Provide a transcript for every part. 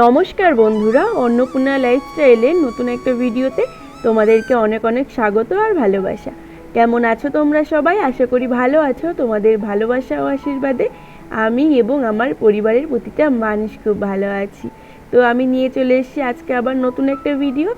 নমস্কার বন্ধুরা, অন্নপূর্ণা লাইফস্টাইলের নতুন একটা ভিডিওতে তোমাদেরকে অনেক অনেক স্বাগত আর ভালোবাসা। কেমন আছো তোমরা সবাই? আশা করি ভালো আছো। তোমাদের ভালোবাসা ও আশীর্বাদে আমি এবং আমার পরিবারের প্রতিটা মানুষ খুব ভালো আছি। তো আমি নিয়ে চলে এসেছি আজকে আবার নতুন একটা ভিডিও।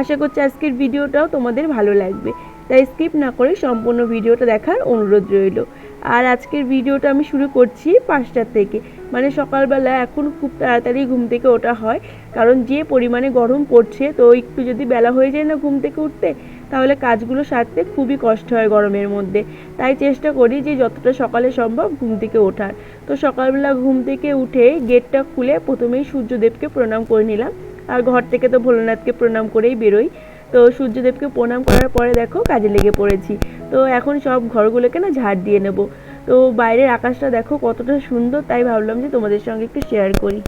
আশা করছি আজকের ভিডিওটাও তোমাদের ভালো লাগবে। তাই স্কিপ না করে সম্পূর্ণ ভিডিওটা দেখার অনুরোধ রইল। আর আজকের ভিডিওটা আমি শুরু করছি পাঁচটার থেকে। মানে সকালবেলা এখন খুব তাড়াতাড়ি ঘুম থেকে ওঠা হয়, কারণ যে পরিমাণে গরম পড়ছে, তো একটু যদি বেলা হয়ে যায় না ঘুম থেকে উঠতে, তাহলে কাজগুলো সারতে খুবই কষ্ট হয় গরমের মধ্যে। তাই চেষ্টা করি যে যতটা সকালে সম্ভব ঘুম থেকে ওঠার। তো সকালবেলা ঘুম থেকে উঠে গেটটা খুলে প্রথমেই সূর্যদেবকে প্রণাম করে নিলাম। আর ঘর থেকে তো ভোলানাথকে প্রণাম করেই বেরোই। তো সূর্যদেবকে প্রণাম করার পরে দেখো কাজে লেগে পড়েছি। তো এখন সব ঘরগুলোকে না ঝাড় দিয়ে নেব। তো বাইরের আকাশটা দেখো কতটা সুন্দর, তাই ভাবলাম যে তোমাদের সঙ্গে একটু শেয়ার করি।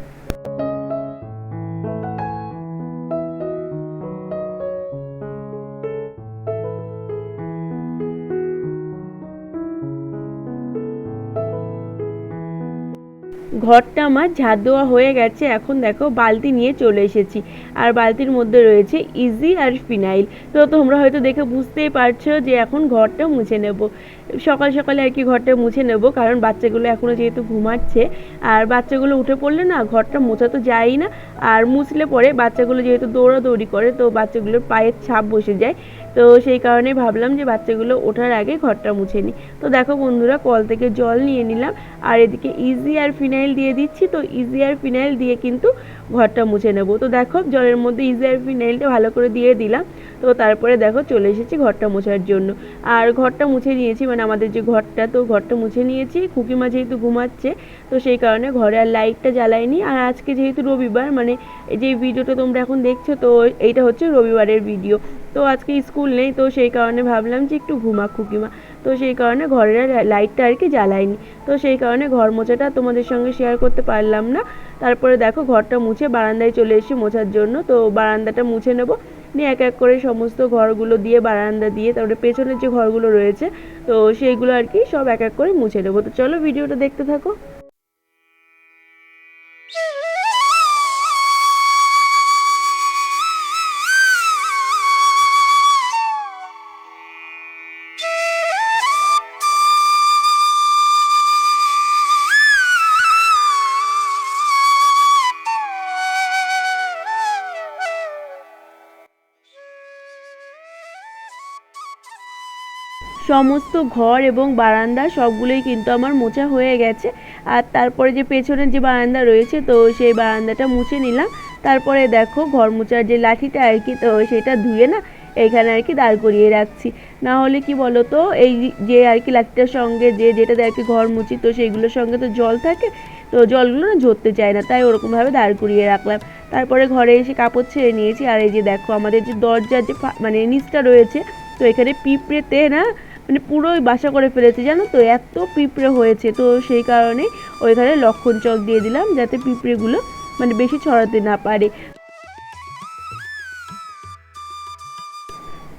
ঘরটা আমার ঝাড় দেওয়া হয়ে গেছে। এখন দেখো বালতি নিয়ে চলে এসেছি। আর বালতির মধ্যে রয়েছে ইজি আর ফিনাইল। তো তোমরা হয়তো দেখে বুঝতেই পারছ যে এখন ঘরটা মুছে নেব। সকাল সকালে আর কি ঘরটা মুছে নেব, কারণ বাচ্চাগুলো এখনও যেহেতু ঘুমাচ্ছে। আর বাচ্চাগুলো উঠে পড়লে না ঘরটা মোছা তো যায়ই না। আর মুছলে পরে বাচ্চাগুলো যেহেতু দৌড়াদৌড়ি করে, তো বাচ্চাগুলোর পায়ের ছাপ বসে যায়। তো সেই কারণে ভাবলাম যে বাচ্চাগুলো ওঠার আগে ঘরটা মুছে নিই। তো দেখো বন্ধুরা, কল থেকে জল নিয়ে নিলাম, আর এদিকে ইজি আর ফিনাইল দিয়ে দিচ্ছি, তো ইজি আর ফিনাইল দিয়ে কিন্তু ঘরটা মুছে নেব। তো দেখো জলের মধ্যে ইজি আর ফিনাইলটা ভালো করে দিয়ে দিলাম। তো তারপরে দেখো চলে এসেছি ঘরটা মোছার জন্য। আর ঘরটা মুছে নিয়েছি মানে আমাদের যে ঘরটা, তো ঘরটা মুছে নিয়েছি, খুকিমা যেহেতু ঘুমাচ্ছে, তো সেই কারণে ঘরে আর লাইটটা জ্বালাইনি আর আজকে যেহেতু রবিবার মানে যে ভিডিওটা তোমরা এখন দেখছ, তো এইটা হচ্ছে রবিবারের ভিডিও। তো আজকে স্কুল নেই, তো সেই কারণে ভাবলাম যে একটু ঘুমা খুকিমা। তো সেই কারণে ঘরের লাইটটা আর কি জ্বালাইনি তো সেই কারণে ঘর মোছাটা তোমাদের সঙ্গে শেয়ার করতে পারলাম না। তারপরে দেখো ঘরটা মুছে বারান্দায় চলে এসেছি মোছার জন্য, তো বারান্দাটা মুছে নেব। নিয়ে এক এক করে সমস্ত ঘরগুলো দিয়ে, বারান্দা দিয়ে, তারপরে পেছনের যে ঘরগুলো রয়েছে, তো সেইগুলো আর কি সব এক এক করে মুছে নেব। তো চলো ভিডিওটা দেখতে থাকো। সমস্ত ঘর এবং বারান্দা সবগুলোই কিন্তু আমার মোছা হয়ে গেছে। আর তারপরে যে পেছনের যে বারান্দা রয়েছে, তো সেই বারান্দাটা মুছে নিলাম। তারপরে দেখো ঘর মোছার যে লাঠিটা আর কি, তো সেটা ধুয়ে না এখানে আর কি দাঁড় করিয়ে রাখছি। না হলে কি বলো তো এই যে আর কি লাঠিটার সঙ্গে যে যেটাতে আর কি ঘর মুছি, তো সেইগুলোর সঙ্গে তো জল থাকে, তো জলগুলো না ঝরতে চায় না, তাই ওরকমভাবে দাঁড় করিয়ে রাখলাম। তারপরে ঘরে এসে কাপড় ছেড়ে নিয়েছি। আর এই যে দেখো আমাদের যে দরজার যে মানে নিচটা রয়েছে, তো এখানে পিঁপড়েতে না মানে পুরোই বাসা করে ফেলেছে, জানো তো? এত পিঁপড়ে হয়েছে, তো সেই কারণে ওইখানে লক্ষণ চক দিয়ে দিলাম যাতে পিঁপড়েগুলো মানে বেশি ছড়াতে না পারে।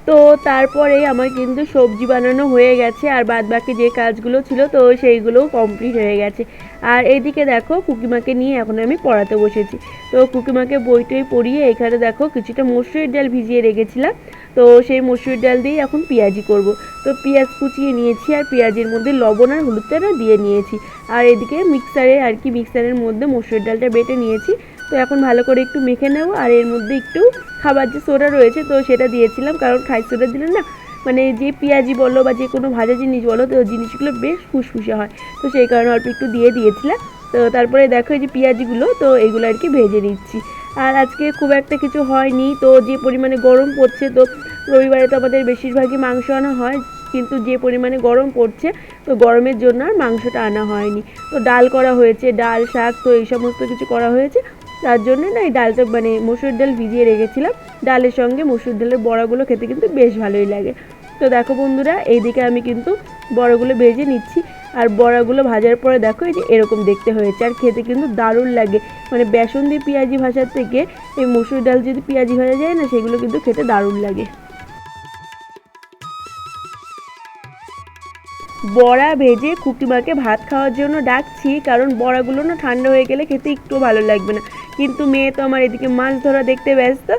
তো তারপরে আমার কিন্তু সবজি বানানো হয়ে গেছে, আর বাদ বাকি যে কাজগুলো ছিল তো সেইগুলোও কমপ্লিট হয়ে গেছে। আর এইদিকে দেখো কুকিমাকে নিয়ে এখন আমি পড়াতে বসেছি। তো কুকিমাকে বই টই পড়িয়ে এখানে দেখো কিছুটা মসুরির ডাল ভিজিয়ে রেখেছিলাম। তো সেই মসুরির ডাল দিয়েই এখন পেঁয়াজি করব। তো পেঁয়াজ কুচিয়ে নিয়েছি আর পেঁয়াজের মধ্যে লবণ আর হলুদটা দিয়ে নিয়েছি। আর এদিকে মিক্সারে আর কি মিক্সারের মধ্যে মসুরির ডালটা বেটে নিয়েছি। তো এখন ভালো করে একটু মেখে নেব। আর এর মধ্যে একটু খাবার যে সোডা রয়েছে তো সেটা দিয়েছিলাম। কারণ খাই সোডা দিলে না মানে যে পেঁয়াজি বলো বা যে কোনো ভাজা জিনিস বলো, তো জিনিসগুলো বেশ ফুসফুসে হয়। তো সেই কারণে অল্প একটু দিয়ে দিয়েছিলাম। তো তারপরে দেখো এই যে পেঁয়াজিগুলো, তো এগুলো আর কি ভেজে নিচ্ছি। আর আজকে খুব একটা কিছু হয়নি, তো যে পরিমাণে গরম পড়ছে, তো রবিবারে তো আমাদের বেশিরভাগই মাংস আনা হয়, কিন্তু যে পরিমাণে গরম পড়ছে, তো গরমের জন্য আর মাংসটা আনা হয়নি। তো ডাল করা হয়েছে, ডাল, শাক, তো এই সমস্ত কিছু করা হয়েছে। তার জন্য না এই ডালটা মানে মসুর ডাল ভিজিয়ে রেখেছিলাম। ডালের সঙ্গে মসুর ডালের বড়াগুলো খেতে কিন্তু বেশ ভালোই লাগে। তো দেখো বন্ধুরা, এইদিকে আমি কিন্তু বড়গুলো ভেজে নিচ্ছি। আর বড়াগুলো ভাজার পরে দেখো, এই যে এরকম দেখতে হয়েছে। আর খেতে কিন্তু দারুণ লাগে। মানে বেসন দিয়ে পেঁয়াজি ভাজার থেকে এই মসুর ডাল যদি পেঁয়াজি ভাজা যায় না, সেগুলো কিন্তু খেতে দারুণ লাগে। বড়া ভেজে খুকিমাকে ভাত খাওয়ার জন্য ডাকছি, কারণ বড়াগুলো না ঠান্ডা হয়ে গেলে খেতে একটু ভালো লাগবে না। কিন্তু মেয়ে তো আমার এদিকে মাছ ধরা দেখতে ব্যস্ত।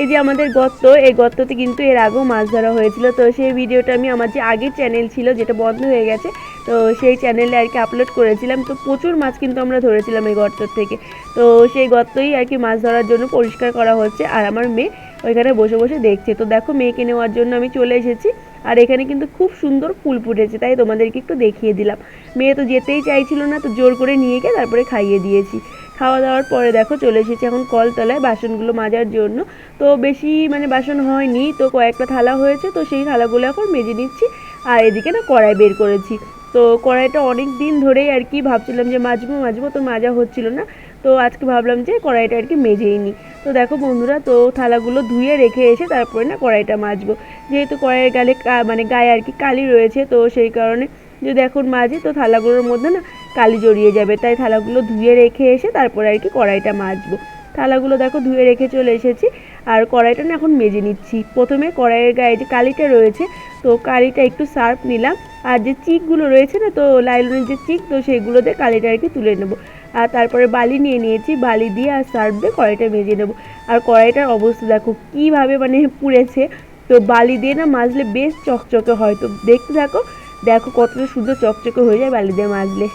এই যে আমাদের গর্ত এই গর্ততে কিন্তু এর আগেও মাছ ধরা হয়েছিল। তো সেই ভিডিওটা আমি আমার যে আগের চ্যানেল ছিল, যেটা বন্ধ হয়ে গেছে, তো সেই চ্যানেলে আর কি আপলোড করেছিলাম। তো প্রচুর মাছ কিন্তু আমরা ধরেছিলাম এই গর্ত থেকে। তো সেই গর্তই আর কি মাছ ধরার জন্য পরিষ্কার করা হচ্ছে। আর আমার মেয়ে ওইখানে বসে বসে দেখছে। তো দেখো, মেয়েকে নেওয়ার জন্য আমি চলে এসেছি আর এখানে কিন্তু খুব সুন্দর ফুল ফুটেছে, তাই তোমাদেরকে একটু দেখিয়ে দিলাম। মেয়ে তো যেতেই চাইছিল না, তো জোর করে নিয়ে গিয়ে তারপরে খাইয়ে দিয়েছি। খাওয়া দাওয়ার পরে দেখো, চলে এসেছি এখন কলতলায় বাসনগুলো মাজার জন্য। তো বেশি মানে বাসন হয়নি, তো কয়েকটা থালা হয়েছে, তো সেই থালাগুলো এখন মেজে নিচ্ছি আর এদিকে না কড়াই বের করেছি। তো কড়াইটা অনেক দিন ধরেই আর কি ভাবছিলাম যে মাজবো মাজবো তো মাজা হচ্ছিল না। তো আজকে ভাবলাম যে কড়াইটা আর কি মেজেই নিই। তো দেখো বন্ধুরা, তো থালাগুলো ধুয়ে রেখে এসে তারপরে না কড়াইটা মাজবো। যেহেতু কড়াইয়ের গালে মানে গায়ে আর কি কালি রয়েছে, তো সেই কারণে যদি এখন মাজি তো থালাগুলোর মধ্যে না কালি জড়িয়ে যাবে। তাই থালাগুলো ধুয়ে রেখে এসে তারপরে আর কি কড়াইটা মাজবো। থালাগুলো দেখো ধুয়ে রেখে চলে এসেছি, আর কড়াইটা না এখন মেজে নিচ্ছি। প্রথমে কড়াইয়ের গায়ে যে কালিটা রয়েছে, তো কালিটা একটু সার্ফ নিলাম। আর যে চিকগুলো রয়েছে না, তো লাইলনের যে চিক, তো সেগুলো দিয়ে কালিটা আর কি তুলে নেব। আর তারপরে বালি নিয়ে নিয়েছি, বালি দিয়ে আর সার্ফ দিয়ে কড়াইটা ভেজে নেব। আর কড়াইটার অবস্থা দেখো কীভাবে মানে পুড়েছে। তো বালি দিয়ে না মাজলে বেশ চকচকে হয়। তো দেখতে থাকো, দেখো কতটা সুন্দর চকচকে হয়ে যায় বালি দিয়ে মাজলে।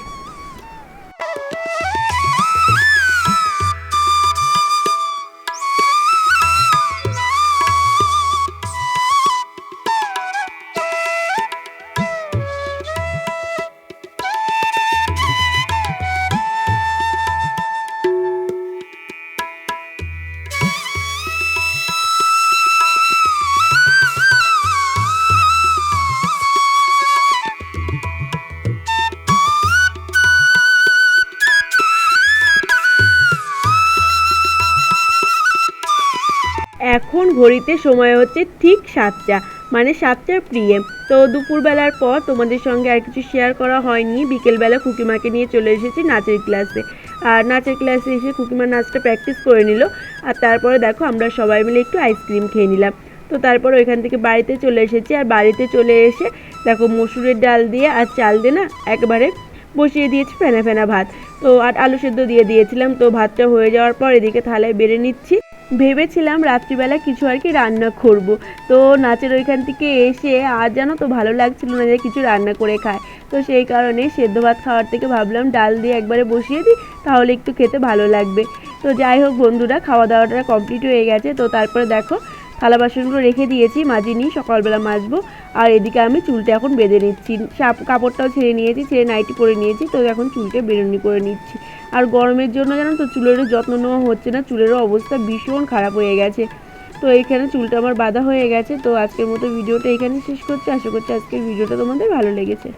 ঘড়িতে সময় হচ্ছে ঠিক সাতটা। মানে সাতটার প্রিএম তো দুপুরবেলার পর তোমাদের সঙ্গে আর কিছু শেয়ার করা হয়নি। বিকেলবেলা কুকিমাকে নিয়ে চলে এসেছি নাচের ক্লাসে আর নাচের ক্লাসে এসে কুকিমা নাচটা প্র্যাকটিস করে নিল। আর তারপরে দেখো আমরা সবাই মিলে একটু আইসক্রিম খেয়ে নিলাম। তো তারপর ওইখান থেকে বাড়িতে চলে এসেছি। আর বাড়িতে চলে এসে দেখো মসুরের ডাল দিয়ে আর চাল দিয়ে না একবারে বসিয়ে দিয়েছি ফেনা ফেনা ভাত। তো আর আলু সেদ্ধ দিয়ে দিয়েছিলাম। তো ভাতটা হয়ে যাওয়ার পর এদিকে থালায় বেড়ে নিচ্ছি। ভেবেছিলাম রাত্রিবেলা কিছু আর কি রান্না করব। তো নাচের ওইখান থেকে এসে আর যেন তো ভালো লাগছিল না যে কিছু রান্না করে খায়। তো সেই কারণে সেদ্ধ ভাত খাওয়ার থেকে ভাবলাম ডাল দিয়ে একবারে বসিয়ে দিই, তাহলে একটু খেতে ভালো লাগবে। তো যাই হোক বন্ধুরা, খাওয়া দাওয়াটা কমপ্লিট হয়ে গেছে। তো তারপরে দেখো থালা বাসনগুলো রেখে দিয়েছি, মাজিনি, সকালবেলা মাজবো। আর এদিকে আমি চুলটা এখন বেঁধে নিচ্ছি। কাপড়টাও ছেড়ে নিয়েছি, ছেড়ে নাইটি পরে নিয়েছি, তো এখন চুলটা বেরুনি করে নিচ্ছি। আর গরমের জন্য জানো তো, চুলেরও যত্ন নেওয়া হচ্ছে না, চুলেরও অবস্থা ভীষণ খারাপ হয়ে গেছে। তো এইখানে চুলটা আমার বাঁধা হয়ে গেছে, তো আজকের মতো ভিডিওটা এখানে শেষ করছি। আশা করছি আজকের ভিডিওটা তোমাদের ভালো লেগেছে।